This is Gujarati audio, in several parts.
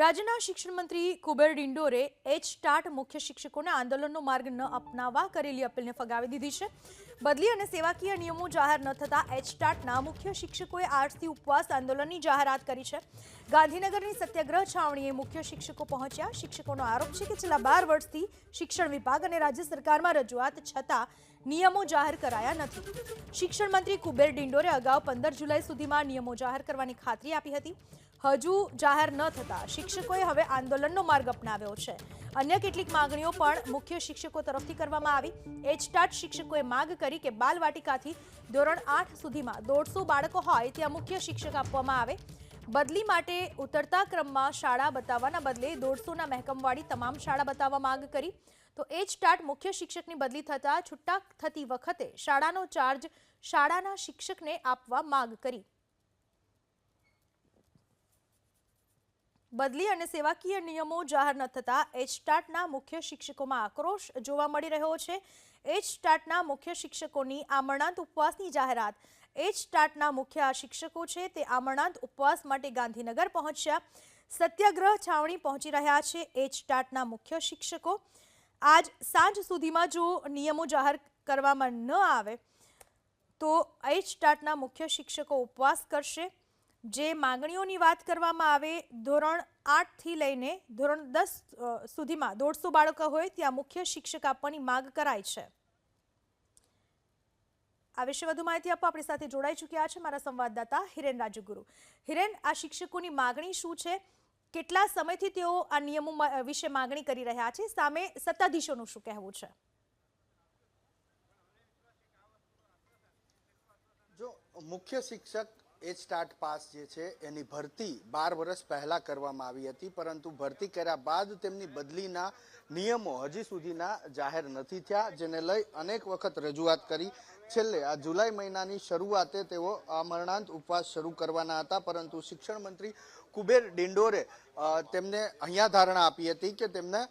રાજ્યના શિક્ષણ મંત્રી કુબેર ડિંડોરે એચ ટાટ મુખ્ય શિક્ષકોને આંદોલનનો માર્ગ ન અપનાવવા કરેલી અપીલને ફગાવી દીધી છે. બદલી અને સેવાકીય નિયમો જાહેર ન થતા એચ ટાટના મુખ્ય શિક્ષકોએ આજથી ઉપવાસ આંદોલનની જાહેરાત કરી છે. ગાંધીનગરની સત્યાગ્રહ છાવણીએ મુખ્ય શિક્ષકો પહોંચ્યા. શિક્ષકોનો આરોપ છે કે છેલ્લા બાર વર્ષથી શિક્ષણ વિભાગ અને રાજ્ય સરકારમાં રજૂઆત છતાં નિયમો જાહેર કરાયા નથી. શિક્ષણ મંત્રી કુબેર ડિંડોરે અગાઉ પંદર જુલાઈ સુધીમાં નિયમો જાહેર કરવાની ખાતરી આપી હતી. હજુ જાહેર ન થતા. શિક્ષકોએ હવે આંદોલનનો માર્ગ અપનાવ્યો છે. અન્ય કેટલીક માંગણીઓ પણ મુખ્ય શિક્ષકો તરફથી કરવામાં આવી. એચટાટ શિક્ષકોએ માંગ કરી કે બાલવાટિકાથી ધોરણ આઠ સુધીમાં દોઢસો બાળકો હોય ત્યાં મુખ્ય શિક્ષક આપવામાં આવે. બદલી માટે ઉતરતા ક્રમમાં શાળા બતાવવાના બદલે દોઢસોના મહેકમવાળી તમામ શાળા બતાવવા માંગ કરી. તો એ જ સ્ટાર્ટ મુખ્ય શિક્ષકની બદલી થતાં છૂટા થતી વખતે શાળાનો ચાર્જ શાળાના શિક્ષકને આપવા માંગ કરી. બદલી અને સેવાકીય નિયમો જાહેર ન થતાં એચટાટના મુખ્ય શિક્ષકોમાં આક્રોશ જોવા મળી રહ્યો છે. એચટાટના મુખ્ય શિક્ષકોની આમરણાંત ઉપવાસની જાહેરાત. એચટાટના મુખ્ય શિક્ષકો છે તે આમરણાંત ઉપવાસ માટે ગાંધીનગર પહોંચ્યા. સત્યાગ્રહ છાવણી પહોંચી રહ્યા છે એચટાટના મુખ્ય શિક્ષકો. આજ સાંજ સુધીમાં જો નિયમો જાહેર કરવામાં ન આવે તો એચટાટના મુખ્ય શિક્ષકો ઉપવાસ કરશે. જે માંગણીઓની વાત કરવામાં આવે, ધોરણ આઠથી લઈને ધોરણ દસ સુધીમાં દોઢસો બાળકો હોય, ત્યાં મુખ્ય શિક્ષક આપવાની માંગ કરાય છે. આ વિશે વધુ માહિતી આપવા આપણી સાથે જોડાઈ ચૂક્યા છે મારા સંવાદદાતા હિરેન રાજુગુરુ. હિરેન, આ શિક્ષકોની માગણી શું છે? કેટલા સમયથી તેઓ આ નિયમો વિશે માગણી કરી રહ્યા છે? સામે સત્તાધીશોનું શું કહેવું છે? જો મુખ્ય શિક્ષક એચ સ્ટાર્ટ પાસ જે છે, એની ભરતી બાર વર્ષ પહેલા કરવામાં આવી હતી, પરંતુ ભરતી કર્યા બાદ તેમની બદલીના નિયમો હજી સુધીના જાહેર નથી થયા, જેને લઈ અનેક વખત રજૂઆત કરી. છેલ્લે આ જુલાઈ મહિનાની શરૂઆતે તેઓ અમરણાંત ઉપવાસ શરૂ કરવાના હતા, પરંતુ શિક્ષણ મંત્રી કુબેર ડિંડોરે તેમને અહીંયા ધારણા આપી હતી કે તેમને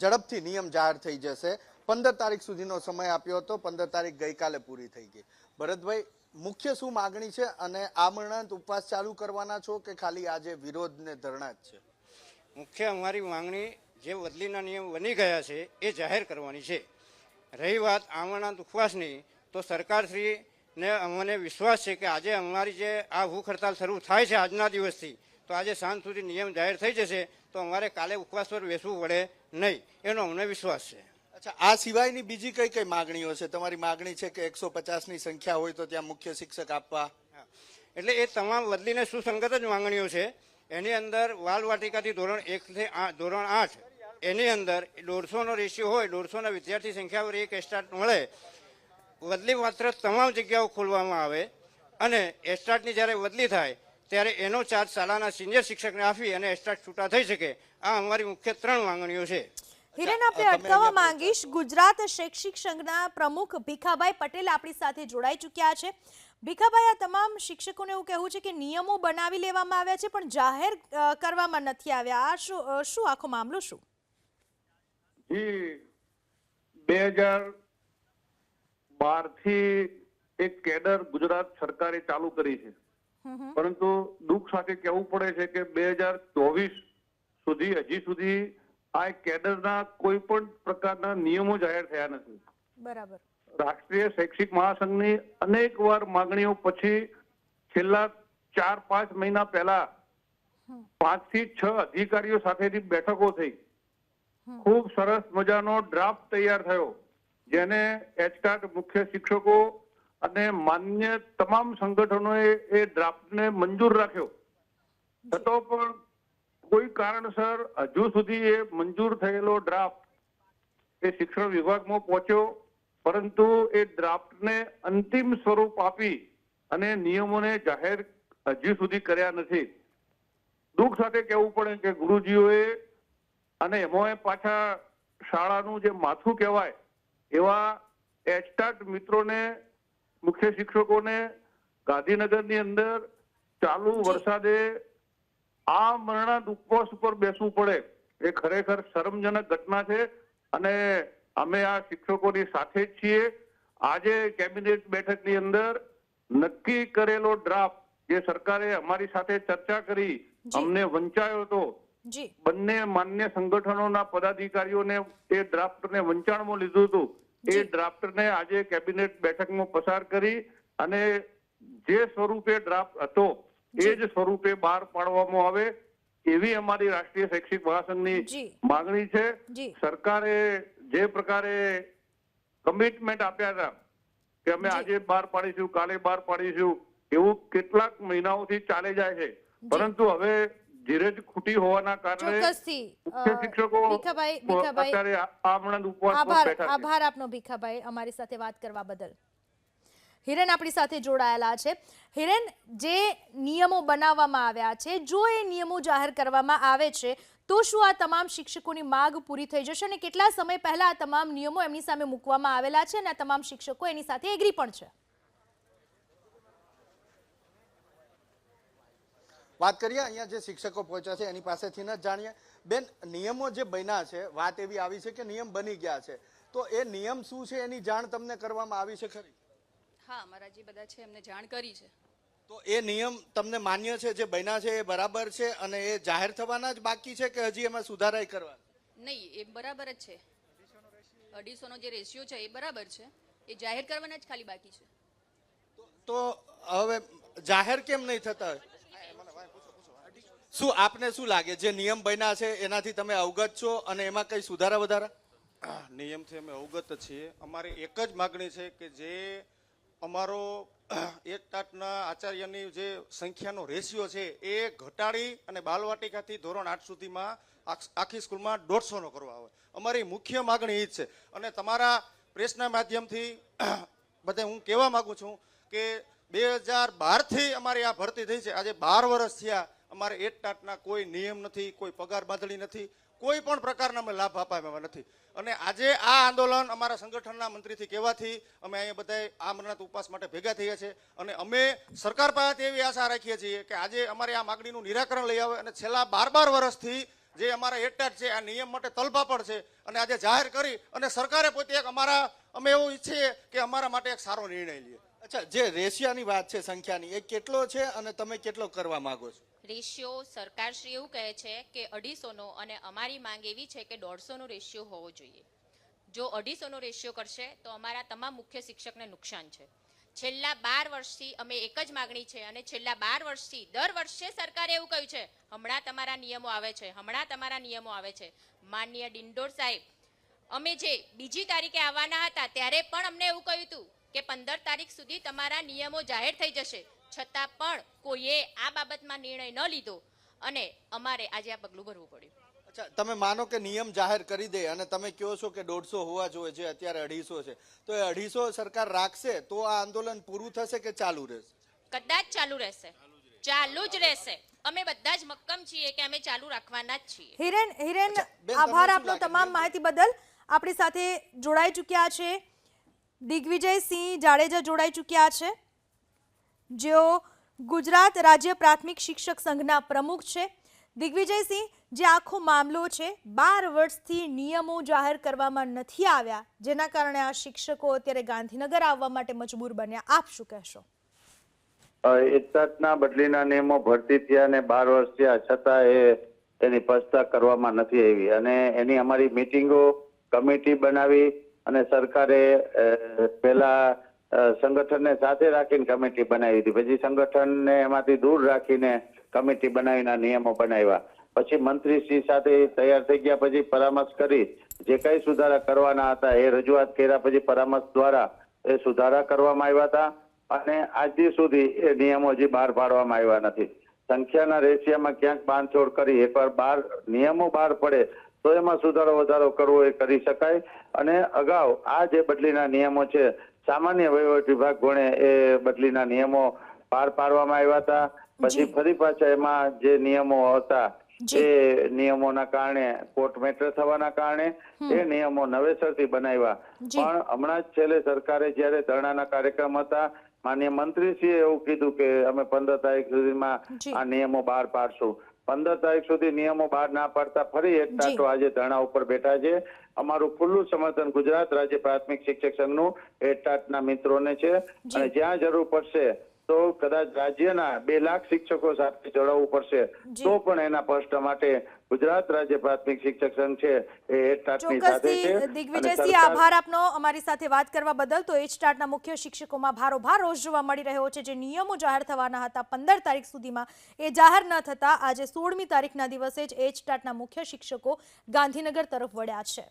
ઝડપથી નિયમ જાહેર થઈ જશે. પંદર તારીખ સુધીનો સમય આપ્યો હતો, પંદર તારીખ ગઈકાલે પૂરી થઈ ગઈ. ભરતભાઈ મુખ્ય શું માગણી છે અને આમરણાંત ઉપવાસ ચાલુ કરવાના છો કે ખાલી આજે વિરોધ ને ધરણા જ છે? મુખ્ય અમારી માંગણી જે બદલીના નિયમ બની ગયા છે એ જાહેર કરવાની છે. રહી વાત આમરણાંત ઉપવાસની, તો સરકારશ્રીને અમને વિશ્વાસ છે કે આજે અમારી જે આ ભૂખ હડતાલ શરૂ થાય છે આજના દિવસથી, તો આજે સાંજ સુધી નિયમ જાહેર થઈ જશે, તો અમારે કાલે ઉપવાસ પર બેસવું પડે નહીં. એનો અમને વિશ્વાસ છે. અચ્છા, આ સિવાયની બીજી કઈ કઈ માગણીઓ છે? તમારી માગણી છે કે એકસો પચાસની સંખ્યા હોય તો ત્યાં મુખ્ય શિક્ષક આપવા? એટલે એ તમામ બદલીને સુસંગત જ માંગણીઓ છે. એની અંદર વાલવાટિકાથી ધોરણ એકથી ધોરણ આઠ, એની અંદર દોઢસોનો રેશિયો હોય, દોઢસોના વિદ્યાર્થી સંખ્યા પર એક એસ્ટાર્ટ મળે, બદલી માત્ર તમામ જગ્યાઓ ખોલવામાં આવે અને એસ્ટાર્ટની જ્યારે બદલી થાય, ત્યારે એનો ચાર્જ શાળાના સિનિયર શિક્ષકને આપી અને એસ્ટાર્ટ છૂટા થઈ શકે. આ અમારી મુખ્ય ત્રણ માંગણીઓ છે. હિરેન આપણે અટકાવવા માંગીશ ગુજરાત શૈક્ષિક સંઘના પ્રમુખ ભીખાભાઈ પટેલ આપણી સાથે જોડાઈ ચૂક્યા છે. ભીખાભાઈ આ તમામ શિક્ષકોને એવું કહેવું છે કે નિયમો બનાવી લેવામાં આવ્યા છે પણ જાહેર કરવામાં નથી આવ્યા. આ શું શું આખો મામલો શું? જી બે હજાર બારથી એક કેડર ગુજરાત સરકારે ચાલુ કરી છે. પરંતુ દુઃખ સાથે કહેવું પડે છે કે બે હજાર ચોવીસ સુધી હજી સુધી આ કેડરના કોઈ પણ પ્રકારના નિયમો જાહેર થયા નથી. બરાબર. રાષ્ટ્રીય શૈક્ષિક મહાસંઘની અનેક વાર માંગણીઓ પછી છેલ્લા ચાર પાંચ મહિના પહેલા પાંચથી છ અધિકારીઓ સાથેની બેઠકો થઈ. ખૂબ સરસ મજાનો ડ્રાફ્ટ તૈયાર થયો જેને એચકાટ મુખ્ય શિક્ષકો અને માન્ય તમામ સંગઠનોએ એ ડ્રાફ્ટને મંજૂર રાખ્યો. છતાં પણ કોઈ કારણસર હજુ સુધી એ મંજૂર થયેલો ડ્રાફ્ટ એ શિક્ષણ વિભાગમાં પહોંચ્યો પરંતુ એ ડ્રાફ્ટને અંતિમ સ્વરૂપ આપી અને નિયમોને જાહેર હજી સુધી કર્યા નથી. દુઃખ સાથે કહેવું પડે કે ગુરુજીઓએ અને એમાં પાછા શાળાનું જે માથું કહેવાય એવા એચટાટ મિત્રોને મુખ્ય શિક્ષકોને ગાંધીનગરની અંદર ચાલુ વરસાદે આ મરણાંત ઉપવાસ ઉપર બેસવું પડે. એ ખરેખર શરમજનક ઘટના છે અને અમે આ શિક્ષકોની સાથે જ છીએ. આજે કેબિનેટ બેઠકની અંદર નક્કી કરેલો ડ્રાફ્ટ જે સરકારે અમારી સાથે ચર્ચા કરી અમને વંચાયો હતો. બંને માન્ય સંગઠનોના પદાધિકારીઓને એ ડ્રાફ્ટને વંચાણમાં લીધું હતું. એ. ડ્રાફ્ટને આજે કેબિનેટ બેઠકમાં પસાર કરી અને જે સ્વરૂપે ડ્રાફ્ટ હતો એ જ. સ્વરૂપે બહાર પાડવામાં આવે એવી અમારી રાષ્ટ્રીય શૈક્ષિક મહાસંઘની માંગણી છે. સરકારે જે પ્રકારે કમિટમેન્ટ આપ્યા હતા કે અમે આજે બહાર પાડીશું કાલે બહાર પાડીશું એવું કેટલાક મહિનાઓથી ચાલે જાય છે. પરંતુ હવે ધીરજ ખૂટી હોવાના કારણે મુખ્ય શિક્ષકો ભીખાભાઈ ભીખાભાઈ આભાર આપનો ભીખાભાઈ અમારી સાથે વાત કરવા બદલ. હિરેન આપણી સાથે જોડાયેલા છે. હિરેન, જે નિયમો બનાવવામાં આવ્યા છે, જો એ નિયમો જાહેર કરવામાં આવે છે, તો શું આ તમામ શિક્ષકોની માગ પૂરી થઈ જશે અને કેટલા સમય પહેલા આ તમામ નિયમો એમની સામે મૂકવામાં આવેલા છે અને આ તમામ શિક્ષકો એની સાથે એગ્રી પણ છે? વાત કરીએ, અહીંયા જે શિક્ષકો પહોંચ્યા છે, એની પાસેથી ન જાણીએ. બેન, નિયમો જે બન્યા છે, વાત એવી આવી છે કે નિયમ બની ગયા છે. તો એ નિયમ શું છે, એની જાણ તમને કરવામાં આવી છે ખરી? હા અમારા જે બધા છે એમને જાણ કરી છે. તો એ નિયમ તમને માન્ય છે જે બન્યા છે એ બરાબર છે અને એ જાહેર થવાના જ બાકી છે કે હજી એમાં સુધારાય કરવા? નહીં એ બરાબર જ છે. અઢીસોનો જે રેશિયો છે એ બરાબર છે. એ જાહેર કરવાના જ ખાલી બાકી છે. તો હવે જાહેર કેમ નહીં થતા? શું આપને શું લાગે? જે નિયમ બન્યા છે એનાથી તમે અવગત છો અને એમાં કઈ સુધારા વધારા? નિયમથી અમે અવગત છીએ. અમારી એક જ માગણી છે કે જે અમારો, એક ટાટના આચાર્યની જે સંખ્યાનો રેશિયો છે, એ ઘટાડી અને બાલવાટિકાથી ધોરણ આઠ સુધીમાં આખ- સ્કૂલમાં દોઢસોનો કરવા આવે. અમારી મુખ્ય માગણી એ જ છે. અને તમારા પ્રેસના માધ્યમથી, બધે હું કહેવા માગું છું કે બે હજાર બારથી અમારી આ ભરતી થઈ છે. આજે બાર વર્ષ થયા. અમારે એક ટાટના કોઈ નિયમ નથી, કોઈ પગાર બાંધણી નથી. કોઈ પણ પ્રકારના અમે લાભ અપાવ્યા નથી. અને આજે આ આંદોલન અમારા સંગઠનના મંત્રીથી કહેવાથી અમે અહીંયા બધાએ અમરનાથ ઉપવાસ માટે ભેગા થયા છે. અને અમે સરકાર પાસેથી એવી આશા રાખીએ છીએ કે આજે અમારી આ માગણીનું નિરાકરણ લઈ આવે અને છેલ્લા બાર બાર વર્ષથી જે અમારા એટાટ છે, આ નિયમ માટે તલપાપડ છે અને આજે જાહેર કરી અને સરકારે પોતે એક અમારા, અમે એવું ઈચ્છીએ કે અમારા માટે એક સારો નિર્ણય લઈએ અચ્છા, જે રેશિયાની વાત છે સંખ્યાની, એ કેટલો છે અને તમે કેટલો કરવા માંગો છો? રેશિયો સરકારશ્રી એવું કહે છે કે અઢીસોનો અને અમારી માંગ એવી છે કે દોઢસોનો રેશિયો હોવો જોઈએ. જો અઢીસોનો રેશિયો કરશે, તો અમારા તમામ મુખ્ય શિક્ષકને નુકસાન છે. છેલ્લા બાર વર્ષથી અમે એક જ માગણી છે અને છેલ્લા બાર વર્ષથી, દર વર્ષે સરકારે એવું કહ્યું છે, હમણાં તમારા નિયમો આવે છે, હમણાં તમારા નિયમો આવે છે. માનનીય ડિંડોર સાહેબ, અમે જે બીજી તારીખે આવવાના હતા, ત્યારે પણ અમને એવું કહ્યું હતું કે પંદર તારીખ સુધી તમારા નિયમો જાહેર થઈ જશે. છતાં પણ કોઈએ આ બાબતમાં નિર્ણય ન લીધો અને અમારે આજે આ પગલું ભરવું પડ્યું. અચ્છા તમે માનો કે નિયમ જાહેર કરી દે અને તમે કહો છો કે દોઢસો હોવા જોઈએ જે અત્યારે અઢીસો છે. તો એ અઢીસો સરકાર રાખશે તો આ આંદોલન પૂરું થશે કે ચાલુ રહેશે? કદાચ ચાલુ રહેશે. ચાલુ જ રહેશે. અમે બધા જ મક્કમ છીએ કે અમે ચાલુ રાખવાના જ છીએ. હિરેન હિરેન આભાર આપનો તમામ માહિતી બદલ. આપણી સાથે જોડાઈ ચૂક્યા છે. દિગ્વિજયસિંહ જાડેજા જોડાઈ ચૂક્યા છે. જેઓ ગુજરાત રાજ્ય પ્રાથમિક શિક્ષક સંઘના પ્રમુખ છે. દિગ્વિજયસિંહ જે આખો મામલો છે, બાર વર્ષથી નિયમો જાહેર કરવામાં નથી આવ્યા, જેના કારણે આ શિક્ષકો અત્યારે ગાંધીનગર આવવા માટે મજબૂર બન્યા. આપ શું કહેશો? એકતાટના બદલીના નિયમો ભરતી થયા અને બાર વર્ષ થયા છતાં એ એની પસ્તા કરવામાં નથી આવી. અને એની અમારી મિટિંગો કમિટી બનાવી અને સરકારે પહેલા સંગઠનને સાથે રાખીને કમિટી બનાવી હતી પછી સંગઠનને એમાંથી દૂર રાખીને કમિટી બનાવીને નિયમો બનાવ્યા. પછી મંત્રીશ્રી સાથે તૈયાર થઈ ગયા, પછી પરામર્શ કરી. જે કઈ સુધારા કરવાના હતા એ રજૂઆત કર્યા, પછી પરામર્શ દ્વારા એ સુધારા કરવામાં આવ્યા હતા. અને આજથી સુધી એ નિયમો હજી બહાર પાડવામાં આવ્યા નથી. સંખ્યાના રેશિયામાં ક્યાંક બાંધછોડ કરી, એકવાર બાર, નિયમો બહાર પડે તો એમાં સુધારો વધારો કરવો એ કરી શકાય. અને અગાઉ આ જે બદલીના નિયમો છે સામાન્ય વહીવટ વિભાગ ગણે એ બદલીના નિયમો પાર પાડવામાં આવ્યા હતા. પછી ફરી પાછા એમાં જે નિયમો હતા એ નિયમોના કારણે કોર્ટ મેટર થવાના કારણે એ નિયમો નવેસરથી બનાવ્યા. પણ હમણાં જ છેલ્લે સરકારે જયારે ધરણાના કાર્યક્રમ હતા માન્ય મંત્રીશ્રીએ એવું કીધું કે અમે પંદર તારીખ સુધીમાં. આ નિયમો બહાર પાડશું. પંદર તારીખ સુધી નિયમો બહાર ના પાડતા ફરી એક ટાટો આજે ધરણા ઉપર બેઠા છે. અમારું ખુલ્લું સમર્થન ગુજરાત રાજ્ય પ્રાથમિક શિક્ષક સંઘનું એ ટાટના મિત્રોને છે. અને જ્યાં જરૂર પડશે તો કદાચ રાજ્યના બે લાખ શિક્ષકો સાથે જોડાવવું પડશે. તો પણ એના પ્રશ્ન માટે ગુજરાત રાજ્ય પ્રાથમિક શિક્ષક સંઘ છે એ એટટાટની સાથે છે. દિગ્વિજયસિંહ આભાર આપનો. અમારી સાથે વાત કરવા બદલ તો એચ સ્ટાર્ટના મુખ્ય શિક્ષકોમાં ભારોભાર રોષ જોવા મળી રહ્યો છે. જે નિયમો જાહેર થવાના હતા પંદર તારીખ સુધીમાં એ જાહેર ન થતા આજે સોળમી તારીખના દિવસે જ એચ સ્ટાર્ટના મુખ્ય શિક્ષકો ગાંધીનગર તરફ વળ્યા છે.